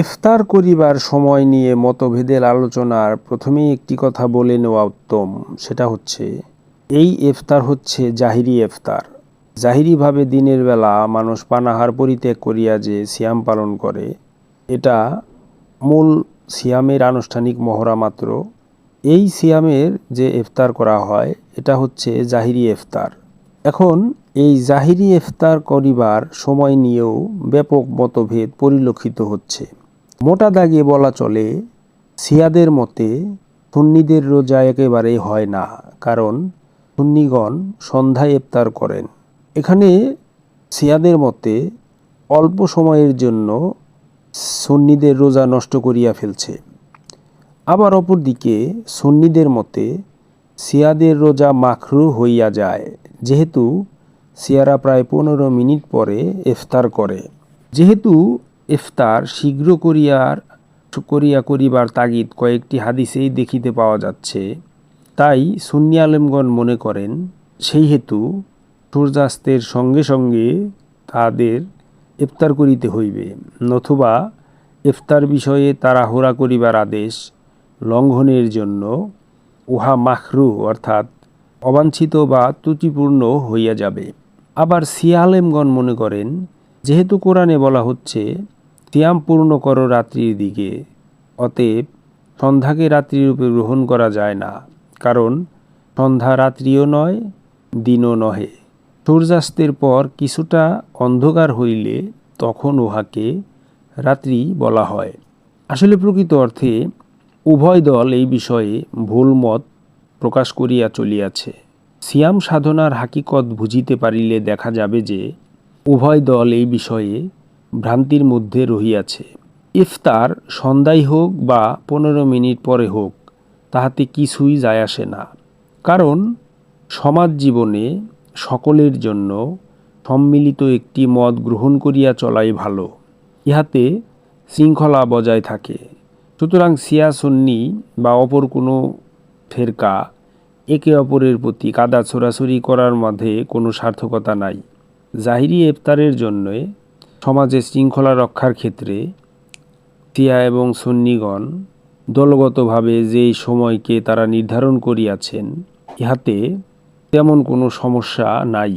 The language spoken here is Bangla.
ইফতার করিবার সময় নিয়ে মতভেদের আলোচনার প্রথমেই একটি কথা বলে নেওয়া উত্তম, সেটা হচ্ছে, এই ইফতার হচ্ছে জাহিরি ইফতার। জাহিরিভাবে দিনের বেলা মানুষ পানাহার পরিত্যাগ করিয়া যে সিয়াম পালন করে, এটা মূল সিয়ামের আনুষ্ঠানিক মহড়া মাত্র। এই সিয়ামের যে ইফতার করা হয়, এটা হচ্ছে জাহিরি ইফতার। এখন, এই জাহিরি ইফতার করিবার সময় নিয়েও ব্যাপক মতভেদ পরিলক্ষিত হচ্ছে। মোটা দাগে বলা চলে, সিয়াদের মতে সুন্নিদের রোজা একেবারেই হয় না, কারণ সুন্নিগণ সন্ধ্যায় ইফতার করেন। এখানে সিয়াদের মতে অল্প সময়ের জন্য সুন্নিদের রোজা নষ্ট করিয়া ফেলছে। আবার অপরদিকে সুন্নিদের মতে সিয়াদের রোজা মাখরু হইয়া যায়, যেহেতু সিয়ারা প্রায় পনেরো মিনিট পরে ইফতার করে। যেহেতু ইফতার শীঘ্র করিয়ার, করিয়া করিবার তাগিদ কয়েকটি হাদিসেই দেখিতে পাওয়া যাচ্ছে। তাই সুন্নি আলেমগণ মনে করেন, সেই হেতু সূর্যাস্তের সঙ্গে সঙ্গে তাদের ইফতার করিতে হইবে, নতুবা ইফতার বিষয়ে তাড়াহুড়া করিবার আদেশ লঙ্ঘনের জন্য উহা মাখরু অর্থাৎ অবাঞ্ছিত বা ত্রুটিপূর্ণ হইয়া যাবে। আবার সিয়ালেমগণ মনে করেন, যেহেতু কোরআনে বলা হচ্ছে সিয়াম পূর্ণ করো রাত্রির দিকে। অতএব সন্ধ্যাকে রাত্রিরূপে গ্রহণ করা যায় না, কারণ সন্ধ্যা রাত্রিও নয়, দিনও নহে। সূর্যাস্তের পর কিছুটা অন্ধকার হইলে তখন উহাকে রাত্রি বলা হয়। আসলে প্রকৃত অর্থে উভয় দল এই বিষয়ে ভুল মত প্রকাশ করিয়া চলিয়াছে। সিয়াম সাধনার হাকিকত বুঝিতে পারিলে দেখা যাবে যে উভয় দল এই বিষয়ে ভ্রান্তির মধ্যে রহিয়াছে। ইফতার সন্ধ্যায় হোক বা পনেরো মিনিট পরে হোক, তাহাতে কিছুই যায় আসে না। কারণ সমাজ জীবনে সকলের জন্য সম্মিলিত একটি মত গ্রহণ করিয়া চলাই ভালো, ইহাতে শৃঙ্খলা বজায় থাকে। সুতরাং সিয়া সুন্নি বা অপর কোনো ফেরকা একে অপরের প্রতি কাদা ছোড়াছড়ি করার মধ্যে কোনো সার্থকতা নাই। জাহিরি ইফতারের জন্য সমাজে শৃঙ্খলা রক্ষার ক্ষেত্রে তিয়া এবং সন্নিগণ দলগতভাবে যেই সময়কে তারা নির্ধারণ করিয়াছেন, ইহাতে তেমন কোনো সমস্যা নাই।